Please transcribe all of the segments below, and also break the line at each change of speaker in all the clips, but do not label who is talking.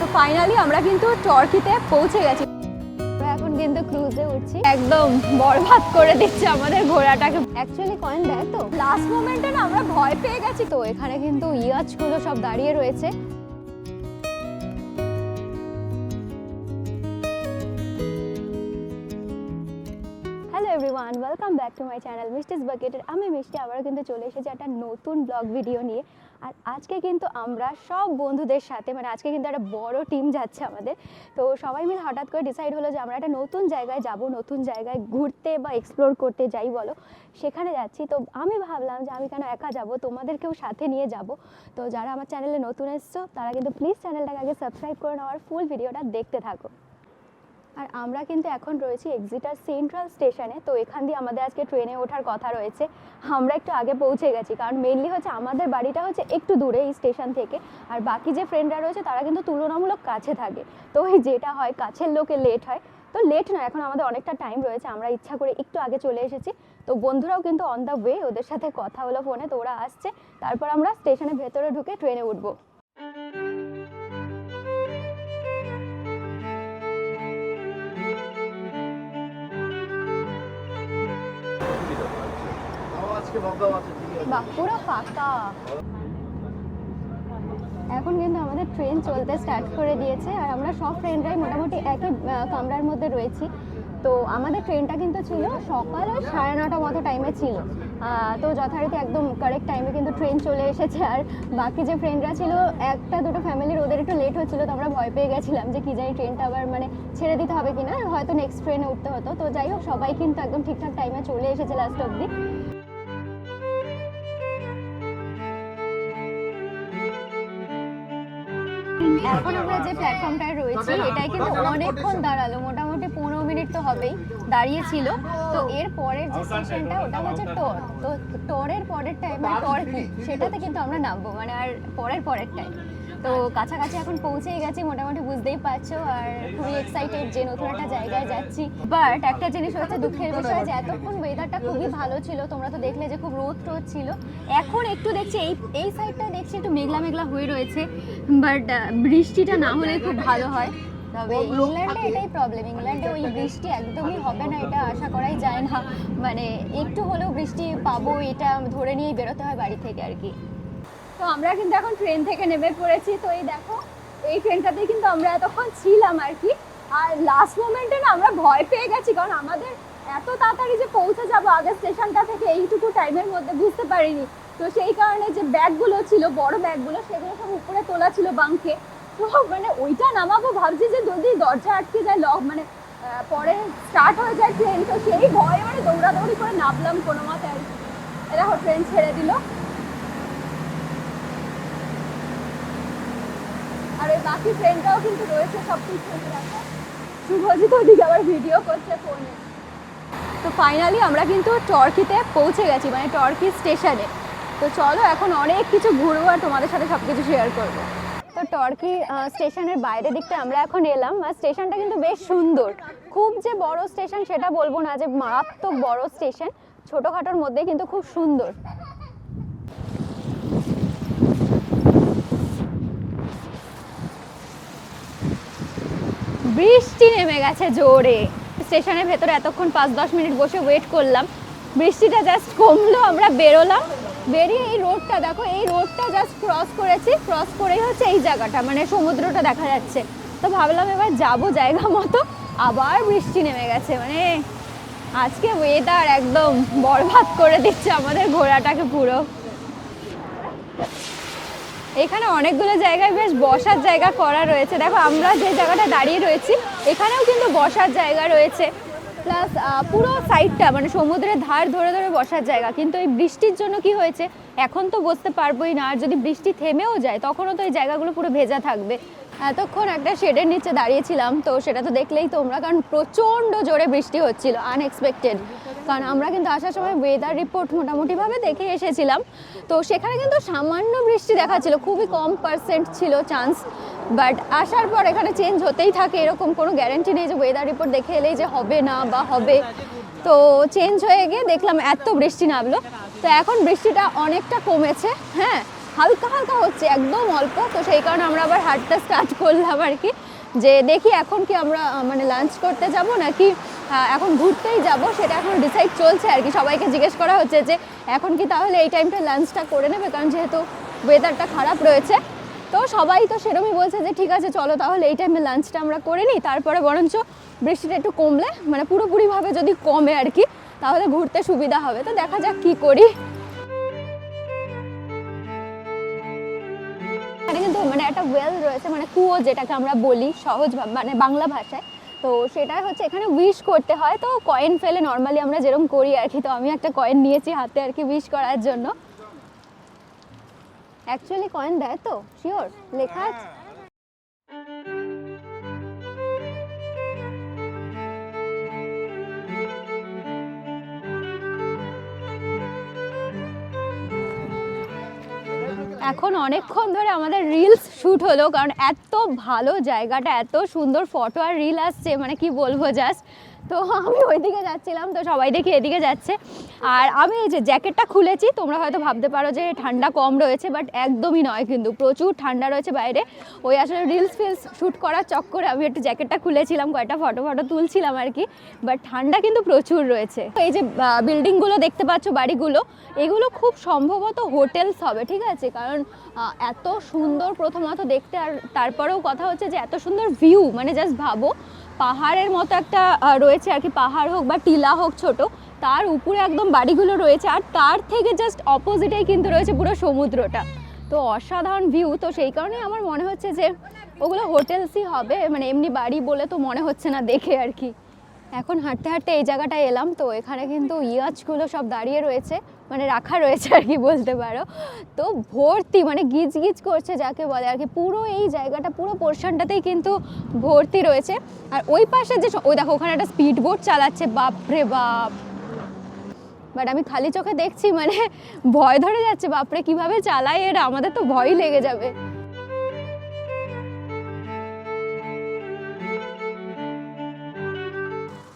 তো ফাইনালি আমরা কিন্তু টর্কিতে পৌঁছে গেছি। এখন কিন্তু ক্রুজে উঠছি। একদম বরবাদ করে দিচ্ছে আমাদের ঘোড়াটাকে। অ্যাকচুয়ালি কয়েন দেয় তো। লাস্ট মোমেন্টে না আমরা ভয় পেয়ে গেছি তো। এখানে কিন্তু ইয়াজগুলো সব দাঁড়িয়ে রয়েছে। Welcome back to my channel মিস্টিস বাকেটের আমি মিষ্টি, আবারও কিন্তু চলে এসেছি একটা নতুন ব্লগ ভিডিও নিয়ে। আর আজকে কিন্তু আমরা সব বন্ধুদের সাথে মানে আজকে কিন্তু একটা বড় টিম যাচ্ছে আমাদের। তো সবাই মিলে হঠাৎ করে ডিসাইড হলো যে আমরা একটা নতুন জায়গায় যাব, নতুন জায়গায় ঘুরতে বা এক্সপ্লোর করতে যাই বলো। সেখানে যাচ্ছি। তো আমি ভাবলাম যে আমি কেন একা যাব, তোমাদেরকেও সাথে নিয়ে যাব। তো যারা আমার চ্যানেলে নতুন এসছো, তারা কিন্তু প্লিজ চ্যানেলটাকে আগে সাবস্ক্রাইব করে নেওয়ার ফুল ভিডিওটা দেখতে থাকো। আর আমরা কিন্তু এখন রয়েছি এক্সিটার সেন্ট্রাল স্টেশনে তো এখান দিয়ে আমাদের আজকে ট্রেনে ওঠার কথা রয়েছে। আমরা একটু আগে পৌঁছে গেছি, কারণ মেনলি হচ্ছে আমাদের বাড়িটা হচ্ছে একটু দূরে এই স্টেশন থেকে। আর বাকি যে ফ্রেন্ডরা রয়েছে, তারা কিন্তু তুলনামূলক কাছে থাকে। তো ওই যেটা হয়, কাছের লোকে লেট হয়। তো লেট নয়, এখন আমাদের অনেকটা টাইম রয়েছে। আমরা ইচ্ছা করে একটু আগে চলে এসেছি। তো বন্ধুরাও কিন্তু অন দ্য ওয়ে ওদের সাথে কথা হলো ফোনে তো ওরা আসছে। তারপর আমরা স্টেশনের ভেতরে ঢুকে ট্রেনে উঠবো। বাহ ফাঁকা। এখন কিন্তু আমাদের ট্রেন চলতে স্টার্ট করে দিয়েছে, আর আমরা সব ফ্রেন্ডরাই মোটামুটি একই কামরার মধ্যে রয়েছি। তো আমাদের ট্রেনটা কিন্তু ছিল সকাল ওই সাড়ে নটা মতো টাইমে ছিল। তো যথারীতি একদম কারেক্ট টাইমে কিন্তু ট্রেন চলে এসেছে। আর বাকি যে ফ্রেন্ডরা ছিল, একটা দুটো ফ্যামিলির ওদের একটু লেট হচ্ছিল, তো আমরা ভয় পেয়ে গেছিলাম যে কি জানি ট্রেনটা আবার মানে ছেড়ে দিতে হবে কিনা। হয়তো নেক্সট ট্রেনে উঠতে হতো। তো যাই হোক, সবাই কিন্তু একদম ঠিকঠাক টাইমে চলে এসেছে লাস্ট অব্দি এখন আমরা যে প্ল্যাটফর্মটায় রয়েছি এটাই কিন্তু অনেকক্ষণ দাঁড়াল মোটামুটি পনেরো মিনিট তো হবেই দাঁড়িয়েছিল। তো এর পরের যে সেশনটা ওটা হচ্ছে টর তো টরের পরের টাইম টর কি সেটাতে কিন্তু আমরা নামবো মানে আর পরের পরের টাইম তো কাছাকাছি এখন পৌঁছেই গেছি মোটামুটি বুঝতেই পারছ আর খুবই এক্সাইটেড যে নতুন একটা জায়গায় যাচ্ছি। বাট একটা জিনিস হচ্ছে দুঃখের বিষয় যে এতক্ষণ ওয়েদারটা খুবই ভালো ছিল তোমরা তো দেখলে যে খুব রোদ টোদ ছিল। এখন একটু দেখছি এই এই সাইডটা দেখছি একটু মেঘলা মেঘলা হয়ে রয়েছে বাট বৃষ্টিটা না হলে খুব ভালো হয়। তবে ইংল্যান্ডে এটাই প্রবলেম ইংল্যান্ডে ওই বৃষ্টি একদমই হবে না এটা আশা করাই যায় না। মানে একটু হলেও বৃষ্টি পাবো এটা ধরে নিয়েই বেরোতে হয় বাড়ি থেকে আর কি। তো আমরা কিন্তু এখন ট্রেন থেকে নেমে পড়েছি। তো এই দেখো, এই ট্রেনটাতেই কিন্তু আমরা এতক্ষণ ছিলাম আর কি। আর লাস্ট মোমেন্টে না আমরা ভয় পেয়ে গেছি, কারণ আমাদের এত তাড়াতাড়ি যে পৌঁছে যাব আগের স্টেশনটা থেকে এইটুকু টাইমের মধ্যে বুঝতে পারিনি। তো সেই কারণে যে ব্যাগগুলো ছিল, বড় ব্যাগগুলো, সেগুলো সব উপরে তোলা ছিল বাঙ্কে তো মানে ওইটা নামাবো ভাবছি যে যদি দরজা আটকে যায় লক মানে পরে স্টার্ট হয়ে যায় ট্রেন তো সেই ভয়ে মানে দৌড়াদৌড়ি করে নামলাম কোনো মতে আর কি। দেখো ট্রেন ছেড়ে দিল। আর ওই বাকি ফ্রেন্ডরাও কিন্তু রয়েছে, সব কিছু দেখো শুভজিৎ ওদিকে আবার ভিডিও করছে ফোনে তো ফাইনালি আমরা কিন্তু টর্কিতে পৌঁছে গেছি মানে টর্কি স্টেশনে তো চলো এখন অনেক কিছু ঘুরবো আর তোমাদের সাথে সব কিছু শেয়ার করব। তো টর্কি স্টেশনের বাইরের দিকটা আমরা এখন এলাম, আর স্টেশনটা কিন্তু বেশ সুন্দর। খুব যে বড় স্টেশন সেটা বলব না, যে মারাত্মক বড় স্টেশন ছোটোখাটোর মধ্যে কিন্তু খুব সুন্দর। বৃষ্টি নেমে গেছে জোরে। স্টেশনের ভেতরে এতক্ষণ পাঁচ দশ মিনিট বসে ওয়েট করলাম। বৃষ্টিটা জাস্ট কমলো, আমরা বেরোলাম। বেরিয়ে এই রোডটা দেখো, এই রোডটা জাস্ট ক্রস করেছি। ক্রস করেই হচ্ছে এই জায়গাটা মানে সমুদ্রটা দেখা যাচ্ছে। তো ভাবলাম এবার যাব জায়গা মতো, আবার বৃষ্টি নেমে গেছে মানে আজকে ওয়েদার একদম বরবাদ করে দিচ্ছে আমাদের ঘোড়াটাকে পুরো। এখানে অনেকগুলো জায়গায় বেশ বসার জায়গা করা রয়েছে। দেখো, আমরা যে জায়গাটা দাঁড়িয়ে রয়েছি, এখানেও কিন্তু বসার জায়গা রয়েছে। প্লাস পুরো সাইডটা মানে সমুদ্রের ধার ধরে ধরে বসার জায়গা। কিন্তু এই বৃষ্টির জন্য কি হয়েছে, এখন তো বসতে পারবোই না। আর যদি বৃষ্টি থেমেও যায়, তখনও তো এই জায়গাগুলো পুরো ভেজা থাকবে। এতক্ষণ একটা শেডের নিচে দাঁড়িয়েছিলাম, তো সেটা তো দেখলেই তোমরা, কারণ প্রচণ্ড জোরে বৃষ্টি হচ্ছিল আনএক্সপেক্টেড কারণ আমরা কিন্তু আসার সময় ওয়েদার রিপোর্ট মোটামুটিভাবে দেখে এসেছিলাম। তো সেখানে কিন্তু সামান্য বৃষ্টি দেখাচ্ছিল, খুবই কম পার্সেন্ট ছিল চান্স বাট আসার পর এখানে চেঞ্জ হতেই থাকে, এরকম কোনো গ্যারেন্টি নেই যে ওয়েদার রিপোর্ট দেখে এলেই যে হবে না বা হবে। তো চেঞ্জ হয়ে গিয়ে দেখলাম এত বৃষ্টি নামলো। তো এখন বৃষ্টিটা অনেকটা কমেছে হ্যাঁ হালকা হালকা হচ্ছে, একদম অল্প। তো সেই কারণে আমরা আবার হাঁটতে স্টার্ট করলাম আর কি, যে দেখি এখন কি আমরা মানে লাঞ্চ করতে যাব নাকি এখন ঘুরতেই যাব, সেটা এখন ডিসাইড চলছে আর কি। সবাইকে জিজ্ঞেস করা হচ্ছে যে, এখন কি তাহলে এই টাইমটা লাঞ্চটা করে নেবে? কারণ যেহেতু ওয়েদারটা খারাপ রয়েছে, তো সবাই তো সেরকমই বলছে যে, ঠিক আছে, চলো তাহলে এই টাইমে লাঞ্চটা আমরা করে নিই। তারপরে বরঞ্চ বৃষ্টিটা একটু কমলে মানে পুরোপুরিভাবে যদি কমে আর কি, তাহলে ঘুরতে সুবিধা হবে। তো দেখা যাক কি করি। এখানে কিন্তু মানে একটা ওয়েল রয়েছে মানে কুয়ো যেটাকে আমরা বলি সহজ মানে বাংলা ভাষায়। তো সেটাই হচ্ছে, এখানে উইশ করতে হয়। তো কয়েন ফেলে নর্মালি আমরা যেরকম করি আর কি, তো আমি একটা কয়েন নিয়েছি হাতে আর কি উইশ করার জন্য। অ্যাকচুয়ালি কয়েন দেয় তো শিওর লেখা আছে। এখন অনেকক্ষণ ধরে আমাদের রিলস শ্যুট হলো, কারণ এত ভালো জায়গাটা, এত সুন্দর ফটো আর রিল আসছে মানে কি বলব জাস্ট তো আমি ওইদিকে যাচ্ছিলাম, তো সবাই দেখি এদিকে যাচ্ছে। আর আমি এই যে জ্যাকেটটা খুলেছি, তোমরা হয়তো ভাবতে পারো যে ঠান্ডা কম রয়েছে বাট একদমই নয় কিন্তু, প্রচুর ঠান্ডা রয়েছে বাইরে। ওই আসলে রিলস ফিলস শ্যুট করার চক্করে আমি একটু জ্যাকেটটা খুলেছিলাম, কয়েকটা ফটো ফটো তুলছিলাম আর কি বাট ঠান্ডা কিন্তু প্রচুর রয়েছে। এই যে বিল্ডিংগুলো দেখতে পাচ্ছ, বাড়িগুলো, এগুলো খুব সম্ভবত হোটেলস হবে, ঠিক আছে? কারণ এত সুন্দর প্রথমত দেখতে, আর তারপরেও কথা হচ্ছে যে এত সুন্দর ভিউ মানে জাস্ট ভাবো পাহাড়ের মতো একটা রয়েছে আর কি, পাহাড় হোক বা টিলা হোক ছোট, তার উপরে একদম বাড়িগুলো রয়েছে আর তার থেকে জাস্ট অপোজিটেই কিন্তু রয়েছে পুরো সমুদ্রটা। তো অসাধারণ ভিউ তো সেই কারণেই আমার মনে হচ্ছে যে ওগুলো হোটেলসই হবে মানে এমনি বাড়ি বলে তো মনে হচ্ছে না দেখে আর কি। এখন হাঁটতে হাঁটতে এই জায়গাটায় এলাম, তো এখানে কিন্তু ইয়াচগুলো সব দাঁড়িয়ে রয়েছে। মানে রাখা রয়েছে আর কি বলতে পারো। তো ভর্তি মানে গিজ গিজ করছে যাকে বলে আর কি। পুরো এই জায়গাটা, পুরো পোর্শনটাতেই কিন্তু ভর্তি রয়েছে। আর ওই পাশে যে ওই দেখো, ওখানে একটা স্পিড বোট চালাচ্ছে। বাপরে বাপ! বাট আমি খালি চোখে দেখছি মানে ভয় ধরে যাচ্ছে, বাপরে কীভাবে চালায় এরা? আমাদের তো ভয়ই লেগে যাবে।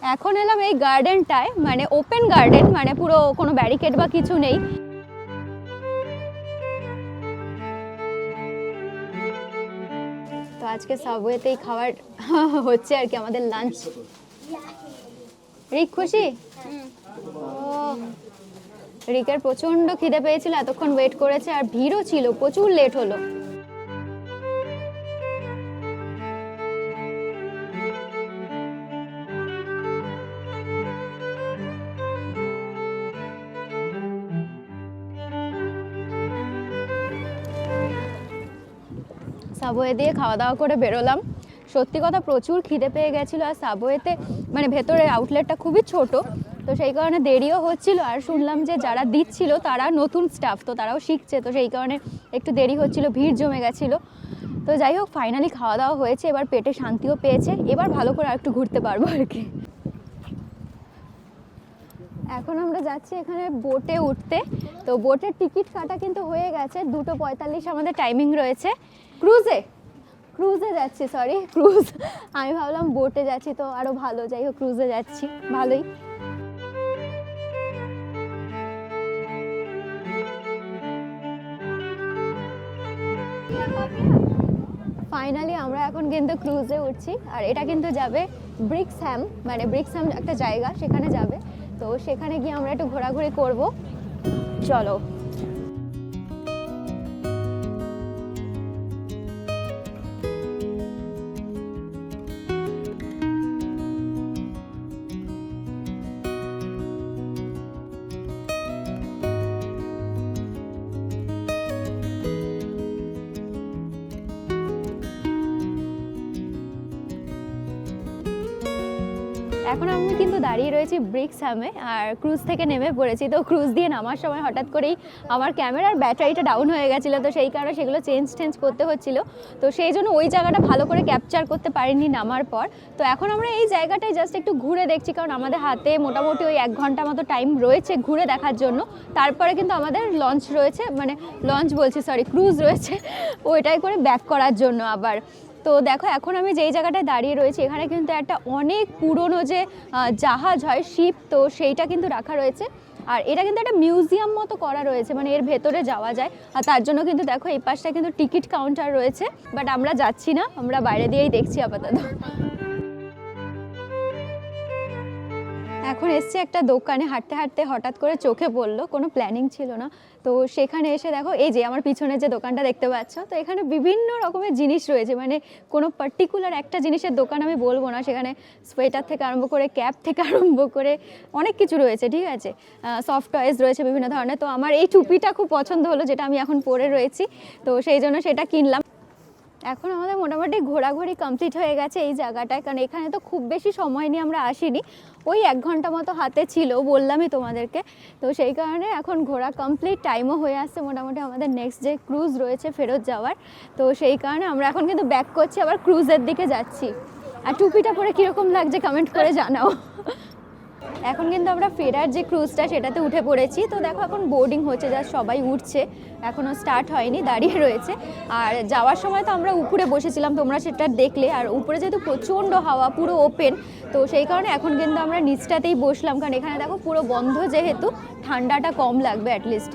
এখন এলাম এই গার্ডেনটায় মানে ওপেন গার্ডেন মানে পুরো কোনো ব্যারিকেড বা কিছু নেই। তো আজকে সাবওয়েতেই খাবার হচ্ছে আর কি আমাদের লাঞ্চ রিক, খুশি? রিকের প্রচণ্ড খিদে পেয়েছিল, এতক্ষণ ওয়েট করেছে, আর ভিড়ও ছিল, প্রচুর লেট হলো। সাবওয়ে দিয়ে খাওয়া দাওয়া করে বেরোলাম। সত্যি কথা প্রচুর খিদে পেয়ে গেছিল আর সাবওয়েতে মানে ভেতরের আউটলেটটা খুবই ছোট, তো সেই কারণে দেরিও হচ্ছিল আর শুনলাম যে যারা দিচ্ছিল তারা নতুন স্টাফ তো তারাও শিখছে, তো সেই কারণে একটু দেরি হচ্ছিল, ভিড় জমে গেছিল। তো যাই হোক ফাইনালি খাওয়া দাওয়া হয়েছে, এবার পেটে শান্তিও পেয়েছে, এবার ভালো করে আর একটু ঘুরতে পারব আর কি। এখন আমরা যাচ্ছি এখানে বোটে উঠতে, তো বোটের টিকিট কাটা কিন্তু হয়ে গেছে, দুটো পঁয়তাল্লিশ আমাদের টাইমিং রয়েছে। ক্রুজে ক্রুজে যাচ্ছি সরি ক্রুজ আমি ভাবলাম বোটে যাচ্ছি, তো আরও ভালো, যাই হোক ক্রুজে যাচ্ছি, ভালোই। ফাইনালি আমরা এখন কিন্তু ক্রুজে উঠছি, আর এটা কিন্তু যাবে ব্রিক্সহ্যাম মানে ব্রিক্সহ্যাম একটা জায়গা, সেখানে যাবে। তো সেখানে গিয়ে আমরা একটু ঘোরাঘুরি করব। চলো। এখন আমি কিন্তু দাঁড়িয়ে রয়েছি ব্রিক্সহ্যামে আর ক্রুজ থেকে নেমে পড়েছি। তো ক্রুজ দিয়ে নামার সময় হঠাৎ করেই আমার ক্যামেরার ব্যাটারিটা ডাউন হয়ে গেছিল, তো সেই কারণে সেগুলো চেঞ্জ টেঞ্জ করতে হচ্ছিল। তো সেই জন্য ওই জায়গাটা ভালো করে ক্যাপচার করতে পারিনি নামার পর। তো এখন আমরা এই জায়গাটায় জাস্ট একটু ঘুরে দেখছি, কারণ আমাদের হাতে মোটামুটি ওই এক ঘণ্টা মতো টাইম রয়েছে ঘুরে দেখার জন্য। তারপরে কিন্তু আমাদের লঞ্চ রয়েছে মানে লঞ্চ বলছি সরি ক্রুজ রয়েছে, ওইটাই করে ব্যাক করার জন্য আবার। তো দেখো, এখন আমি যেই জায়গাটায় দাঁড়িয়ে রয়েছি, এখানে কিন্তু একটা অনেক পুরনো যে জাহাজ হয়, শিপ, তো সেইটা কিন্তু রাখা রয়েছে। আর এটা কিন্তু একটা মিউজিয়াম মতো করা রয়েছে মানে এর ভেতরে যাওয়া যায়। আর তার জন্য কিন্তু দেখো, এই পাশটা কিন্তু টিকিট কাউন্টার রয়েছে, বাট আমরা যাচ্ছি না, আমরা বাইরে দিয়েই দেখছি আপাতত। এখন এসছে একটা দোকানে, হাঁটতে হাঁটতে হঠাৎ করে চোখে পড়ল, কোনো প্ল্যানিং ছিল না। তো সেখানে এসে দেখো, এই যে আমার পিছনে যে দোকানটা দেখতে পাচ্ছ, তো এখানে বিভিন্ন রকমের জিনিস রয়েছে। মানে কোনো পার্টিকুলার একটা জিনিসের দোকান আমি বলব না, সেখানে সোয়েটার থেকে আরম্ভ করে ক্যাপ থেকে আরম্ভ করে অনেক কিছু রয়েছে, ঠিক আছে? সফট টয়েস রয়েছে বিভিন্ন ধরনের। তো আমার এই টুপিটা খুব পছন্দ হলো, যেটা আমি এখন পরে রয়েছি। তো সেই জন্য সেটা কিনলাম। এখন আমাদের মোটামুটি ঘোরাঘুরি কমপ্লিট হয়ে গেছে এই জায়গাটায়। কারণ এখানে তো খুব বেশি সময় নিয়ে আমরা আসিনি। ওই এক ঘণ্টা মতো হাতে ছিল, বললামই তোমাদেরকে। তো সেই কারণে এখন ঘোরা কমপ্লিট টাইমও হয়ে আসছে। মোটামুটি আমাদের নেক্সট যে ক্রুজ রয়েছে ফেরত যাওয়ার, তো সেই কারণে আমরা এখন কিন্তু ব্যাক করছি, আবার ক্রুজের দিকে যাচ্ছি। আর টুপিটা পরে কীরকম লাগছে কমেন্ট করে জানাও। এখন কিন্তু আমরা ফেরার যে ক্রুজটা সেটাতে উঠে পড়েছি। তো দেখো এখন বোর্ডিং হচ্ছে যা সবাই উঠছে। এখনও স্টার্ট হয়নি, দাঁড়িয়ে রয়েছে। আর যাওয়ার সময় তো আমরা উপরে বসেছিলাম, তোমরা সেটা দেখলে। আর উপরে যেহেতু প্রচণ্ড হাওয়া, পুরো ওপেন তো সেই কারণে এখন কিন্তু আমরা নিচটাতেই বসলাম। কারণ এখানে দেখো পুরো বন্ধ যেহেতু, ঠান্ডাটা কম লাগবে অ্যাটলিস্ট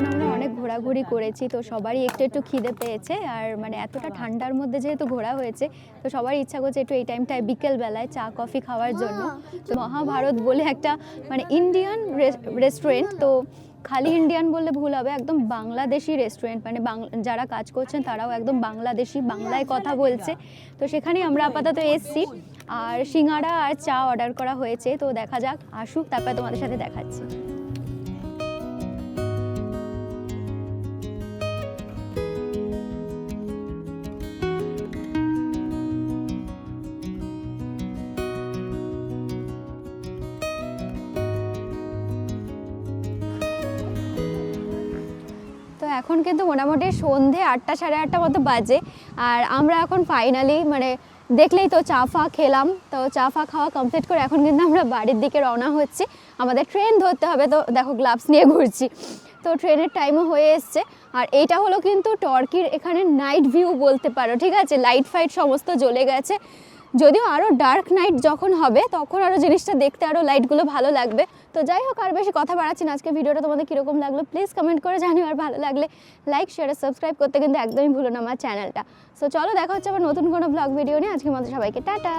এখন আমরা অনেক ঘোরাঘুরি করেছি তো সবারই একটু একটু খিদে পেয়েছে। আর মানে এতটা ঠান্ডার মধ্যে যেহেতু ঘোরা হয়েছে তো সবার ইচ্ছা করছে একটু এই টাইমটায় বিকেল বেলায় চা কফি খাওয়ার জন্য। তো মহাভারত বলে একটা মানে ইন্ডিয়ান রেস্টুরেন্ট তো খালি ইন্ডিয়ান বললে ভুল হবে একদম বাংলাদেশি রেস্টুরেন্ট মানে বাংলা যারা কাজ করছেন তারাও একদম বাংলাদেশি বাংলায় কথা বলছে। তো সেখানেই আমরা আপাতত এসছি। আর সিঙ্গাড়া আর চা অর্ডার করা হয়েছে তো দেখা যাক আসুক তারপরে তোমাদের সাথে দেখাচ্ছি। কিন্তু মোটামুটি সন্ধে আটটা, সাড়ে আটটা মতো বাজে। আর আমরা এখন ফাইনালি মানে দেখলেই তো চা ফা খেলাম। তো চা ফা খাওয়া কমপ্লিট করে এখন কিন্তু আমরা বাড়ির দিকে রওনা হচ্ছি। আমাদের ট্রেন ধরতে হবে তো, দেখো গ্লাভস নিয়ে ঘুরছি। তো ট্রেনের টাইমও হয়ে এসছে। আর এইটা হলো কিন্তু টর্কির এখানে নাইট ভিউ বলতে পারো, ঠিক আছে? লাইট ফাইট সমস্ত জ্বলে গেছে। যদিও আরও ডার্ক নাইট যখন হবে, তখন আরও জিনিসটা দেখতে আরও লাইটগুলো ভালো লাগবে। তো যাই হোক, আর বেশি কথা বাড়াচ্ছি না। আজকে ভিডিওটা তোমাদের কীরকম লাগল প্লিজ কমেন্ট করে জানিও। আর ভালো লাগলে লাইক শেয়ার সাবস্ক্রাইব করতে কিন্তু একদমই ভুলো না আমার চ্যানেলটা সো চলো, দেখা হচ্ছে আবার নতুন কোনো ব্লগ ভিডিও নিয়ে। আজকে মতো সবাইকে টাটা।